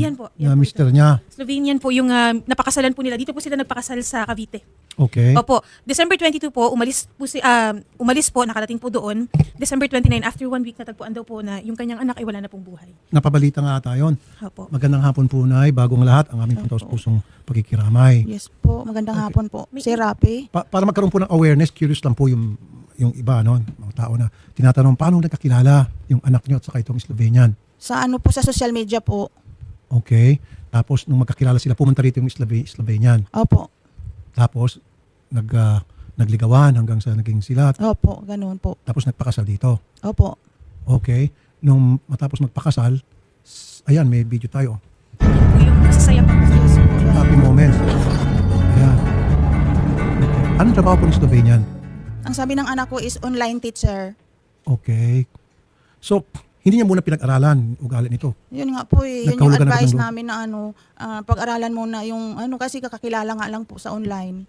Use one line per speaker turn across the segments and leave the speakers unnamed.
Yan po.
na
Yan po
mister
ito.
niya.
Slovenian po yung ah, napakasalan po nila. Dito po sila nagpakasal sa Cavite.
Okay.
Opo. December 22 po, umalis po si ah, umalis po, nakarating po doon. December 29, after one week, natagpuan daw po na yung kanyang anak ay wala na pong buhay.
Napabalita nga ata yun.
Opo.
Magandang hapon po, Nay. Bagong lahat, ang aming puntos pusong pagkikiramay.
Yes po, magandang hapon po.
May-
Si Rapi.
Pa- para magkaroon po ng awareness, curious lang po yung yung iba, no? mga tao na tinatanong, paano nagkakilala yung anak niyo at saka itong Slovenian?
Sa ano po sa social media po.
Okay. Tapos, nung magkakilala sila, pumunta rito yung Slove- Slovenian.
Opo.
Tapos, nag, ah, nagligawan hanggang sa naging sila.
Opo, ganoon po.
Tapos, nagpakasal dito.
Opo.
Okay. Nung matapos magpakasal, s- ayan, may video tayo.
Yung masasaya pa.
Yes po.
Happy moments. Ayan. Anong trabaho po ng Slovenian?
Ang sabi ng anak ko is online teacher.
Okay. So, hindi niya muna pinag-aralan ugali nito.
Yun nga po eh. Yun yung
Nagkahulugan na
advice
ng
namin na ano, ah, pag-aralan muna yung ano kasi kakakilala nga lang po sa online.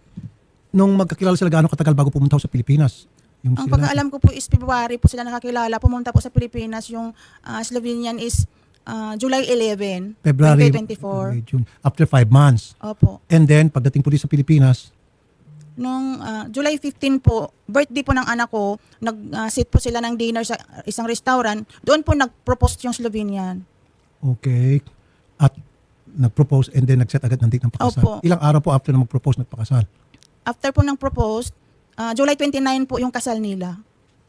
Nung magkakilala sila, gaano katagal bago pumunta ho sa Pilipinas? Yung
Ang
sila-
pagkaalam ko po is February po sila nakakilala. Pumunta po sa Pilipinas yung ah, Slovenian is ah, July 11,
February,
2024.
February, June, after five months.
Opo.
And then, pagdating po din sa Pilipinas,
Nung ah, July 15 po, birthday po ng anak ko, nag-sit po sila ng dinner sa isang restaurant. Doon po nag-propose yung Slovenian.
okay, at nag-propose and then nag-set agad ng date ng pakasal.
Opo.
Ilang araw po after na mag-propose, nagpakasal.
After po ng propose, ah, July 29 po yung kasal nila.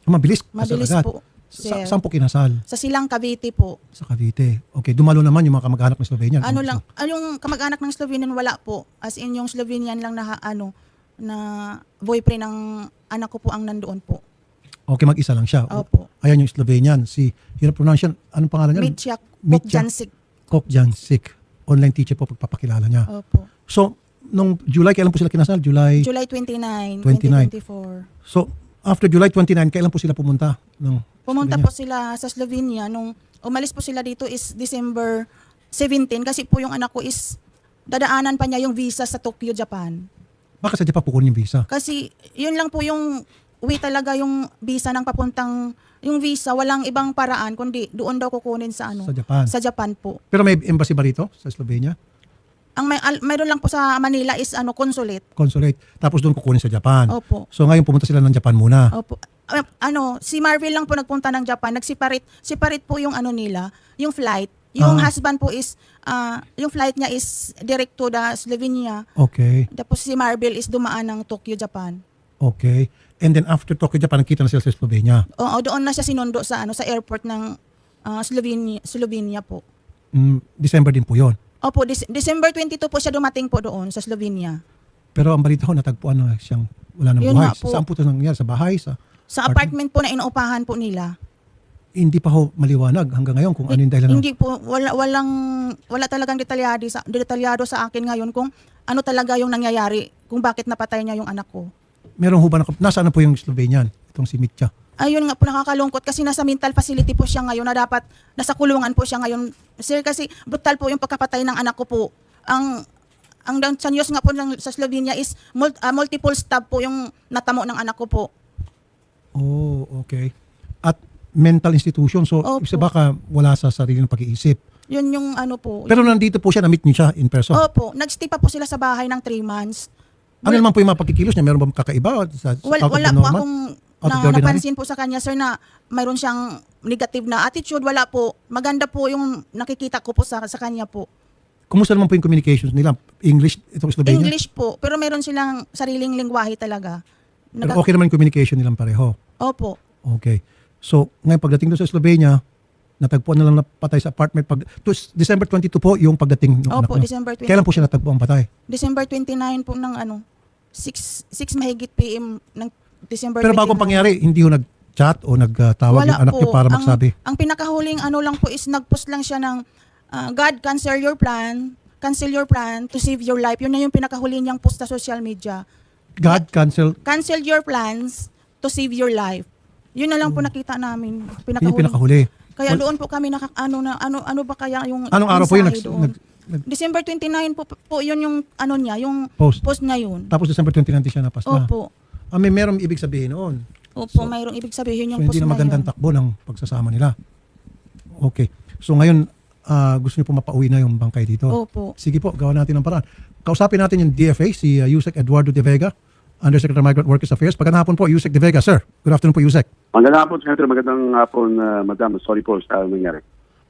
Mabilis, kasal
Mabilis
agad.
po.
Sa,
Sir.
saan po kinasal?
Sa Silang Cavite po.
Sa Cavite. Okay, dumalo naman yung mga kamag-anak ng Slovenian.
Ano lang, ah, yung kamag-anak ng Slovenian wala po. As in yung Slovenian lang na ha- ano na boyfriend ng anak ko po ang nandoon po.
Okay, mag-isa lang siya.
Opo.
Ayan yung Slovenian. Si, hirap pronounce yan. Anong pangalan niya?
Mitya
Mitya.
Kokjansik.
Kok Jansik. Online teacher po pagpapakilala niya.
Opo.
So, nung July, kailan po sila kinasal? July?
July 29,
29.
2024.
So, after July 29, kailan po sila pumunta? Ng
Pumunta
Slovenia?
po sila sa Slovenia nung umalis po sila dito is December 17 kasi po yung anak ko is dadaanan pa niya yung visa sa Tokyo, Japan.
Bakit sa Japan kukunin yung visa?
Kasi yun lang po yung way talaga yung visa ng papuntang yung visa walang ibang paraan kundi doon daw kukunin sa ano
Sa Japan.
sa Japan po.
Pero may embassy ba rito sa Slovenia?
Ang may al, mayroon lang po sa Manila is ano consulate.
Consulate. Tapos doon kukunin sa Japan.
Opo.
So ngayon pumunta sila ng Japan muna.
Opo. Ah, ano, si Marvel lang po nagpunta ng Japan, nagseparate separate po yung ano nila, yung flight. Yung
Ah.
husband po is ah, yung flight niya is direct to the Slovenia.
Okay.
Tapos si Marvel is dumaan ng Tokyo, Japan.
Okay. And then after Tokyo, Japan, nakita na sila sa Slovenia.
Oo, doon na siya sinundo sa ano sa airport ng ah, Slovenia, Slovenia po.
Mm, December din po yon.
Opo, Dec- December 22 po siya dumating po doon sa Slovenia.
Pero ang balita ko, natagpuan na siyang wala nang
Yun
buhay.
nga po.
Saan po ito nangyari? Sa bahay? Sa,
Sa apartment po na inuupahan po nila.
Hindi pa ho maliwanag hanggang ngayon kung ano yung dahilan.
Hindi po wala walang wala talagang detalyado sa detalyado sa akin ngayon kung ano talaga yung nangyayari, kung bakit napatay niya yung anak ko.
Meron ho ba, na, nasaan na po yung Slovenian? Itong si Mitya.
Ayun nga po nakakalungkot kasi nasa mental facility po siya ngayon na dapat nasa kulungan po siya ngayon. Sir kasi brutal po yung pagkapatay ng anak ko po. Ang ang news nga po ng, sa Slovenia is mul- ah, multiple stab po yung natamo ng anak ko po.
Oh, okay. At mental institution. So,
Opo.
isa baka wala sa sarili ng pag-iisip.
Yun yung ano po.
Pero nandito po siya, na-meet niyo siya in person.
Opo, nagstay pa po sila sa bahay ng 3 months.
Ano naman po yung mga pagkikilos niya? Meron ba kakaiba? Sa, sa
Wala,
out of
wala
the
po
normal?
akong
Out of
na,
ordinary?
napansin po sa kanya, sir, na mayroon siyang negative na attitude. Wala po. Maganda po yung nakikita ko po sa, sa kanya po.
Kumusta naman po yung communications nila? English, itong Slovenia?
English po, pero meron silang sariling lingwahe talaga.
Pero okay naman yung communication nilang pareho.
Opo.
Okay. So, ngayon pagdating doon sa Slovenia, natagpuan na lang na patay sa apartment. Pag, to, December 22 po yung pagdating ng anak
Opo,
niyo.
December 20.
Kailan po siya natagpuan patay?
December 29 po ng ano, 6, 6 mahigit PM ng December
Pero bago
29.
pangyari, hindi ho nag-chat o nagtawag yung anak niyo para
Ang-
magsabi.
Ang, pinakahuling ano lang po is nag-post lang siya ng ah, God cancel your plan, cancel your plan to save your life. Yun na yung pinakahuli niyang post sa social media.
God cancel.
Cancel your plans to save your life. Yun na lang po nakita namin.
Yun yung
Pinakahuli.
pinakahuli.
Kaya
Wal-
doon po kami naka, ano na ano ano ba kaya yung
Anong araw po yun? Nag,
doon?
nag, nag-
December 29 po, po yun yung ano niya, yung
post.
post na yun.
Tapos December 29 siya napas na.
Opo.
Ah, may merong ibig sabihin noon.
Opo,
So-
mayroong ibig sabihin
So,
yung
hindi
post
na
na
magandang
yun.
takbo ng pagsasama nila. Okay. So, ngayon, ah, gusto niyo po mapauwi na yung bangkay dito.
Opo.
Sige po, gawa natin ang paraan. Kausapin natin yung DFA, si uh, Yusek Eduardo De Vega, Undersecretary of Migrant Workers Affairs. Pagandang hapon po, Yusek De Vega. Sir, good afternoon po, Yusek.
Magandang hapon, Senator. Magandang hapon, uh, Madam. Sorry po sa nangyari.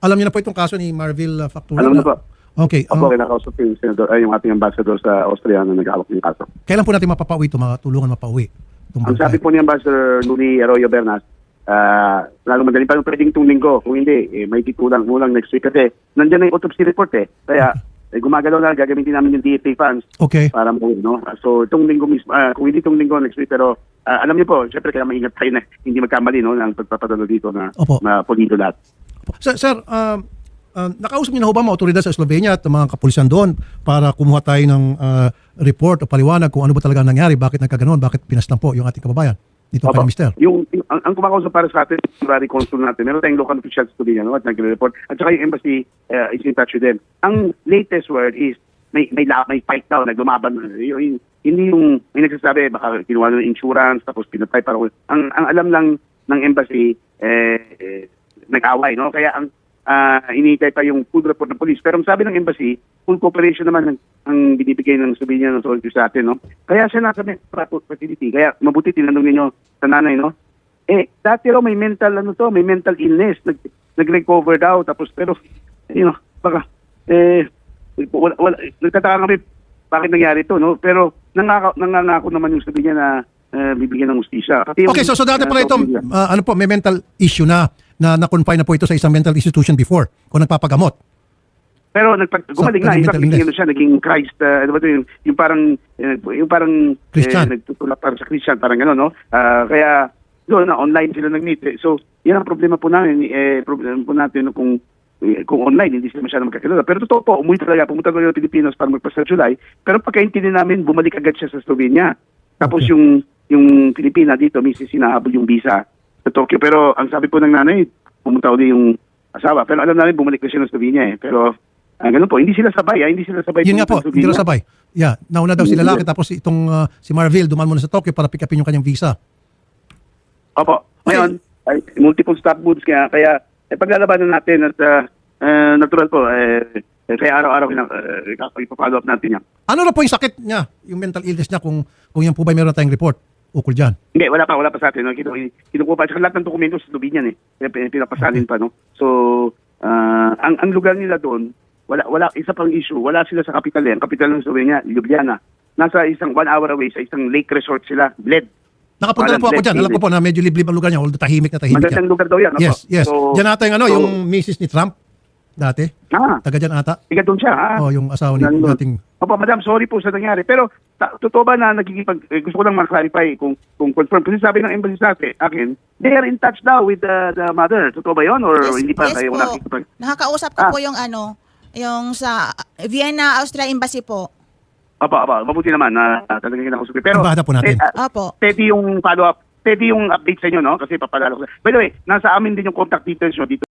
Alam niyo na po itong kaso ni Marville uh, Factura?
Alam na po.
Okay.
Opo,
ang-
kinakausap ko yung, Senator, ay, yung ating ambassador sa Austria na nag-hawak ng kaso.
kailan po natin mapapauwi ito, matulungan mapauwi?
Ang sabi po ni Ambassador Nuri Arroyo Bernas, ah lalo madali pa yung pwedeng itong linggo. Kung hindi, eh, may titulang mulang next week kasi nandiyan na yung autopsy report eh. Kaya eh, gumagalaw na, gagamitin namin yung DFA funds
Okay.
para mo, no? So, itong linggo mismo, ah, kung hindi itong linggo next week, pero ah, alam niyo po, syempre kaya maingat tayo na hindi magkamali, no, ng pagpapadalo dito na,
Opo.
na pulido lahat.
Sir, sir um, um, nakausap niyo na ho ba mga otoridad sa Slovenia at mga kapulisan doon para kumuha tayo ng uh, report o paliwanag kung ano ba talaga ang nangyari, bakit nagkaganoon, bakit pinaslang po yung ating kababayan dito
Opo.
kay Mister?
Yung, yung ang, ang kumakausap para sa atin, temporary consul natin, meron tayong local officials to din, ano, at nagre-report. At saka yung embassy uh, is in touch with them. Ang latest word is, may may la, may fight daw, naglumaban. Yung, hindi yung, may nagsasabi, baka kinuha ng insurance, tapos pinatay para, ang, ang alam lang ng embassy, eh, eh, nag-away, no? Kaya ang, inihintay pa yung full report ng police. Pero ang sabi ng embassy, full cooperation naman ang, ang binibigay ng Slovenia ng authorities sa atin, no? Kaya siya nasa med- facility. Kaya mabuti tinanong ninyo sa nanay, no? Eh, dati raw may mental, ano to, may mental illness. Nag, nag-recover daw. Tapos, pero, you know, baka, eh, wala, wala, nagtataka kami bakit nangyari to, no? Pero, nangako, nangangako naman yung sabi niya na eh, bibigyan ng ustisya. Pati yung-
Okay, so so dati pala
uh,
ito,
social media.
uh, ano po, may mental issue na na na-confine na po ito sa isang mental institution before kung nagpapagamot.
Pero nagpag gumaling na, in fact, naging ano siya, naging Christ, uh, ano ba ito, yung, yung parang, eh, yung parang,
Christian.
Eh, nagtutulak parang sa Christian, parang gano'n, no? Ah, kaya, doon na online sila nag-meet. eh. So, yan ang problema po namin, eh, problema po natin no, kung eh, kung online, hindi sila masyadong magkakilala. Pero totoo po, umuwi talaga, pumunta talaga ng Pilipinas para magpa sa July. Pero pagkaintindi namin, bumalik agad siya sa Slovenia. Tapos
Okay.
yung yung Pilipina dito, may sinahabol yung visa sa Tokyo. Pero ang sabi po ng nanay, pumunta uli yung asawa. Pero alam namin, bumalik na siya ng Slovenia eh. Pero Ah, ganun po. Hindi sila sabay, ah. Hindi sila sabay.
Yun nga po,
pumunta sa
hindi raw sabay. Yeah, nauna daw si lalaki tapos itong uh, si Marville duman muna sa Tokyo para pick upin yung kanyang visa.
Opo. Ngayon, ay, multiple stop booths kaya, kaya eh, paglalabanan natin at ah, eh, natural po, eh, eh, kaya araw-araw kina- eh, ipapollow up natin yan.
Ano na po yung sakit niya, yung mental illness niya kung kung yan po ba meron tayong report ukol dyan?
Hindi, wala pa, wala pa sa atin. No? Kinu, kinukuha pa. Saka lahat ng dokumento sa Lubinian eh. Kaya pin- Pinapasalin pa, no? So, ah, ang, ang lugar nila doon, wala, wala, isa pang issue, wala sila sa capital eh. Ang capital ng Slovenia, Ljubljana. Nasa isang one hour away, sa isang lake resort sila, Bled.
Nakapunta na po ako dyan. Alam ko po na medyo liblib ang lugar niya, although tahimik na tahimik
Magandang
yan.
lugar daw yan.
Yes, yes.
So,
Diyan ata yung ano,
so,
yung misis ni Trump dati.
Ah,
Taga dyan ata.
Tiga doon siya, ha?
Oh, yung asawa ni
Nandun.
dating
Opo, madam, sorry po sa nangyari. Pero, ta- totoo ba na nagkikipag... Eh, gusto ko lang ma-clarify kung, kung confirm. Kasi sabi ng embassy sa akin, akin, they are in touch now with the, the mother. Totoo ba yon Or
Yes,
hindi pa
yes
kayo
po.
nakikipag...
Nakakausap ko
Ah.
po yung ano, yung sa Vienna, Austria Embassy po.
Opo, opo, mabuti naman na uh, talagang kinakausap. Pero,
Embahada po natin.
eh, ah,
Opo.
steady yung follow-up. Steady yung update sa inyo, no? Kasi papalalo ko. By the way, nasa amin din yung contact details nyo dito